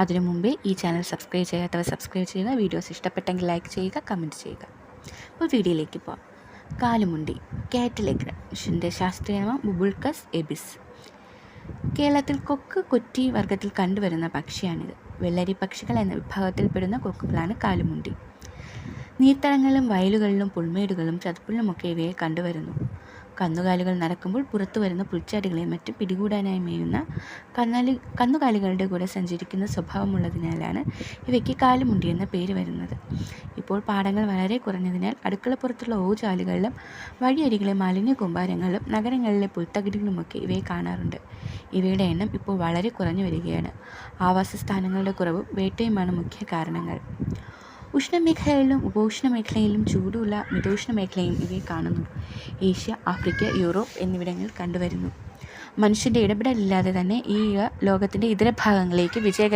അതിനു മുമ്പേ ഈ ചാനൽ സബ്സ്ക്രൈബ് ചെയ്യാത്തവർ സബ്സ്ക്രൈബ് ചെയ്യുക വീഡിയോസ് ഇഷ്ടപ്പെട്ടെങ്കിൽ ലൈക്ക് ചെയ്യുക കമന്റ് ചെയ്യുക. അപ്പോൾ വീഡിയോയിലേക്ക് പോവാം. കാലുമുണ്ടി കാറ്റലഗ്ര കാറ്റലഗ്ഷിന്റെ ശാസ്ത്രീയനാമം ബുബുൾക്കസ് എബിസ്. കേരളത്തിൽ കൊക്ക് കൊറ്റി വർഗത്തിൽ കണ്ടുവരുന്ന പക്ഷിയാണിത്. വെള്ളരി പക്ഷികൾ എന്ന വിഭാഗത്തിൽപ്പെടുന്ന കൊക്കുകളാണ് കാലുമുണ്ടി. നീർത്തടങ്ങളിലും വയലുകളിലും പുൽമേടുകളും ചതുപ്പിലുമൊക്കെ ഇവയെ കണ്ടുവരുന്നു. കന്നുകാലികൾ നടക്കുമ്പോൾ പുറത്തു വരുന്ന പുൽച്ചാടികളെയും മറ്റും പിടികൂടാനായി മേയുന്ന കന്നാലി കന്നുകാലികളുടെ കൂടെ സഞ്ചരിക്കുന്ന സ്വഭാവമുള്ളതിനാലാണ് ഇവയ്ക്ക് കാലുമുണ്ടി എന്ന പേര് വരുന്നത്. ഇപ്പോൾ പാടങ്ങൾ വളരെ കുറഞ്ഞതിനാൽ അടുക്കളപ്പുറത്തുള്ള ഓജാലുകളിലും വഴിയരികിലെ മാലിന്യ കൂമ്പാരങ്ങളിലും നഗരങ്ങളിലെ പുൽത്തകിടികളുമൊക്കെ ഇവയെ കാണാറുണ്ട്. ഇവയുടെ എണ്ണം ഇപ്പോൾ വളരെ കുറഞ്ഞു വരികയാണ്. ആവാസ സ്ഥാനങ്ങളുടെ കുറവും വേട്ടയുമാണ് മുഖ്യ കാരണങ്ങൾ. ഉഷ്ണമേഖലയിലും ഉപോഷ്ണ മേഖലയിലും ചൂടുള്ള മിതോഷ്ണ മേഖലയും ഇവയെ കാണുന്നു. ഏഷ്യ ആഫ്രിക്ക യൂറോപ്പ് എന്നിവിടങ്ങളിൽ കണ്ടുവരുന്നു. മനുഷ്യന്റെ ഇടപെടലില്ലാതെ തന്നെ ഈ ലോകത്തിന്റെ ഇതര ഭാഗങ്ങളിലേക്ക് വിജയകരമായി